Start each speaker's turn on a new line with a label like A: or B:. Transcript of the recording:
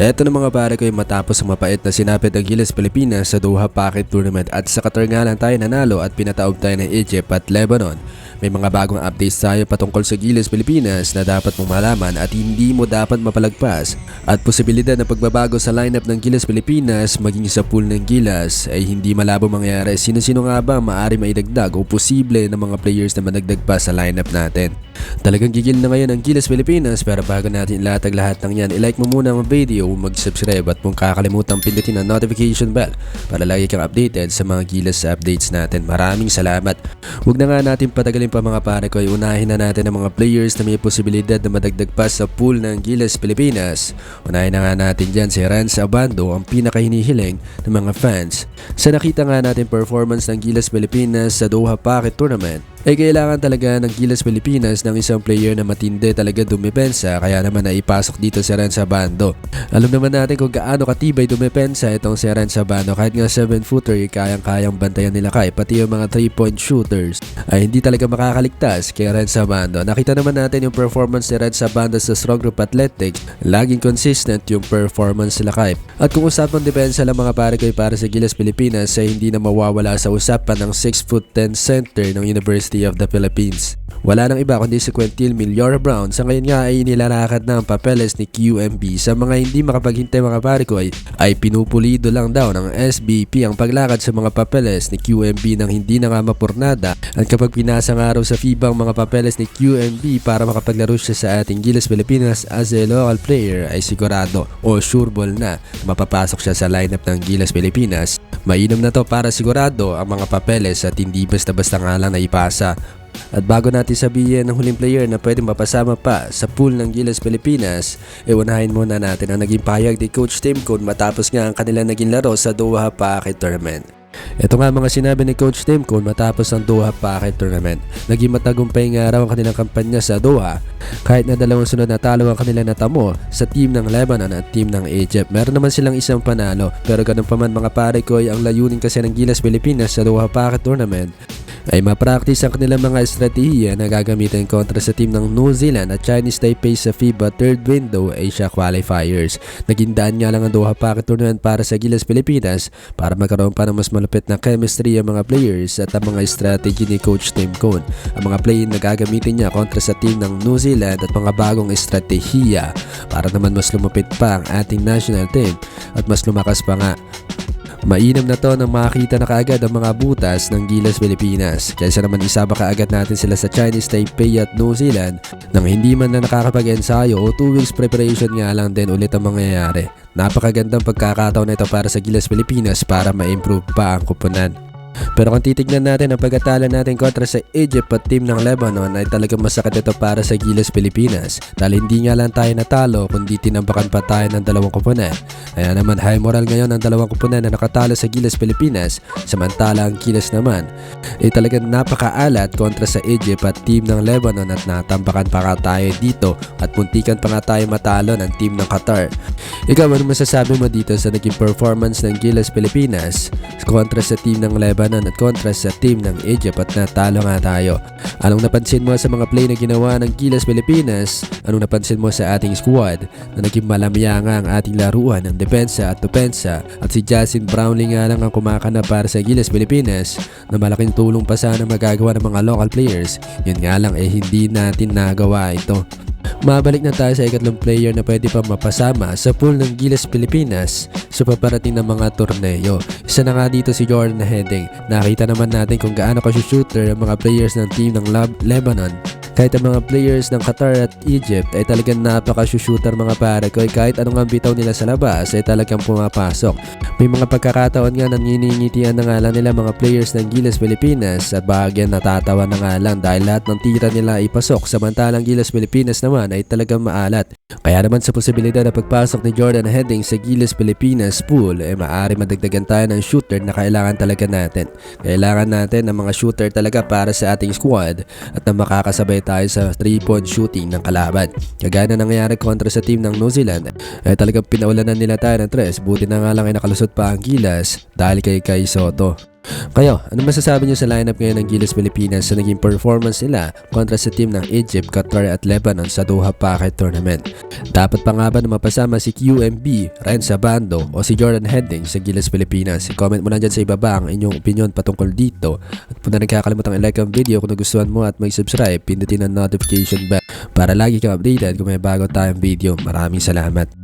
A: Eto na mga pare ko matapos ang mapait na sinapit ng Gilas Pilipinas sa Doha Pocket Tournament at sa Qatar tayo nanalo at pinataob tayo ng Egypt at Lebanon. May mga bagong updates tayo patungkol sa Gilas Pilipinas na dapat mong malaman at hindi mo dapat mapalagpas. At posibilidad na pagbabago sa lineup ng Gilas Pilipinas maging sa pool ng Gilas ay hindi malabo mangyari. Sino-sino nga ba maaari maidagdag o posible na mga players na madagdag pa sa lineup natin? Talagang gigil na ngayon ang Gilas Pilipinas pero bago natin ilatag lahat ng yan, ilike mo muna ang video, mag-subscribe at kung kakalimutan pindutin ang notification bell para lagi kang updated sa mga Gilas updates natin. Maraming salamat. Huwag na nga natin patagalin pa mga pare ko, ay unahin na natin ang mga players na may posibilidad na madagdag pa sa pool ng Gilas Pilipinas. Unahin na nga natin dyan si Rance Abando, ang pinakahinihiling ng mga fans. Sa nakita nga natin performance ng Gilas Pilipinas sa Doha Pocket Tournament, ay kailangan talaga ng Gilas Pilipinas ng isang player na matindi talaga dumepensa kaya naman na ipasok dito si Ren Sabando. Alam naman natin kung gaano katibay dumepensa itong si Ren Sabando kahit nga 7-footer kayang-kayang bantayan nila kay pati yung mga 3-point shooters ay hindi talaga makakaligtas kay Ren Sabando. Nakita naman natin yung performance ni Ren Sabando sa Strong Group Athletics laging consistent yung performance nila kay. At kung usapan depensa lang mga pare ko'y para sa Gilas Pilipinas ay hindi na mawawala sa usapan ng 6 foot 10 center ng University Of the Philippines. Wala nang iba kundi si Quentin Milyora Brown. Sa ngayon nga ay nilalakad ng papeles ni QMB sa mga hindi makapaghintay mga pare ko ay, pinupulido lang daw ng SBP ang paglakad sa mga papeles ni QMB nang hindi na nga mapurnada. At kapag pinasa nga sa FIBA ang mga papeles ni QMB para makapaglaro siya sa ating Gilas Pilipinas as a local player ay sigurado o sureball na mapapasok siya sa lineup ng Gilas Pilipinas. Mainam na to para sigurado ang mga papeles at hindi basta-basta nga lang na ipasa. At bago natin sabihin ng huling player na pwedeng mapasama pa sa pool ng Gilas Pilipinas, iunahin muna natin ang naging pahayag ni Coach Tim Cone matapos nga ang kanilang naging laro sa Doha Pocket Tournament. Ito nga mga sinabi ni Coach Tim Cone matapos ang Doha Pocket Tournament. Naging matagumpay nga raw ang kanilang kampanya sa Doha kahit na dalawang sunod na talo ang kanilang natamo sa team ng Lebanon at team ng Egypt. Meron naman silang isang panalo pero ganun pa man mga pare ko ay ang layunin kasi ng Gilas Pilipinas sa Doha Pocket Tournament ay ma-practice ang kanilang mga estratehiya na gagamitin kontra sa team ng New Zealand at Chinese Taipei sa FIBA Third Window Asia Qualifiers. Naging daan nga lang ang Doha Pocket Tournament para sa Gilas Pilipinas para magkaroon pa ng mas malupit na chemistry ang mga players at ang mga strategy ni Coach Tim Cone. Ang mga play na gagamitin niya kontra sa team ng New Zealand at mga bagong estratehiya para naman mas lumapit pa ang ating national team at mas lumakas pa nga Mainam na to nang makita na kaagad ang mga butas ng Gilas Pilipinas kaysa naman isama kaagad natin sila sa Chinese Taipei at New Zealand nang hindi man na nakakapag-ensayo o 2 weeks preparation nga lang din ulit ang mangyayari. Napakagandang pagkakataon na ito para sa Gilas Pilipinas para ma-improve pa ang kupunan. Pero kung titignan natin ang pagkatalo natin kontra sa Egypt at team ng Lebanon ay talagang masakit ito para sa Gilas Pilipinas dahil hindi nga lang tayo natalo kundi tinambakan pa tayo ng dalawang kupunan. Kaya naman high moral ngayon ang dalawang kupunan na nakatalo sa Gilas Pilipinas samantala ang Gilas naman ay talagang napakaalat kontra sa Egypt at team ng Lebanon at natambakan pa nga tayo dito at muntikan pa nga tayo matalo ng team ng Qatar. Ikaw ano masasabi mo dito sa naging performance ng Gilas Pilipinas kontra sa team ng Lebanon labanan at kontra sa team ng Egypt at natalo nga tayo. Anong napansin mo sa mga play na ginawa ng Gilas Pilipinas? Anong napansin mo sa ating squad na naging malamya nga ang ating laruan ng depensa at tupensa at si Justin Brownlee nga lang ang kumakana para sa Gilas Pilipinas na malaking tulong pa sana magagawa ng mga local players. Yun nga lang eh hindi natin nagawa ito. Mabalik na tayo sa ikatlong player na pwede pa mapasama sa pool ng Gilas Pilipinas sa paparating ng mga torneo. Isa na nga dito si Jordan Heading. Nakita naman natin kung gaano ka-shooter ang mga players ng team ng Lab Lebanon kahit ang mga players ng Qatar at Egypt ay talagang napaka-shooter mga pare ko kahit anong bitaw nila sa labas ay talagang pumapasok. May mga pagkakataon nga naniningitian na nga lang nila mga players ng Gilas Pilipinas at bahagyan natatawa na nga lang dahil lahat ng tira nila ay pasok samantalang Gilas Pilipinas naman ay talagang maalat. Kaya naman sa posibilidad na pagpasok ni Jordan Heading sa Gilas Pilipinas pool ay maaari madagdagan tayo ng shooter na kailangan talaga natin. Kailangan natin ng mga shooter talaga para sa ating squad at na makakasabay tayo sa 3-point shooting ng kalaban. Kagaya na nangyayari kontra sa team ng New Zealand ay talagang pinaulanan nila tayo ng 3 buti na nga lang ay nakalusot pa ang gilas dahil kay Kai Soto. Kayo, ano masasabi niyo sa lineup ngayon ng Gilas Pilipinas sa naging performance nila kontra sa team ng Egypt, Qatar at Lebanon sa Doha Pocket Tournament? Dapat pa nga ba na mapasama si QMB, Ren Sabando o si Jordan Heading sa Gilas Pilipinas? I-comment mo lang dyan sa ibaba ang inyong opinion patungkol dito. At kung na nagkakalimutang i-like ang video kung nagustuhan mo at mag-subscribe, pindutin ang notification bell para lagi kang updated kung may bago tayong video. Maraming salamat.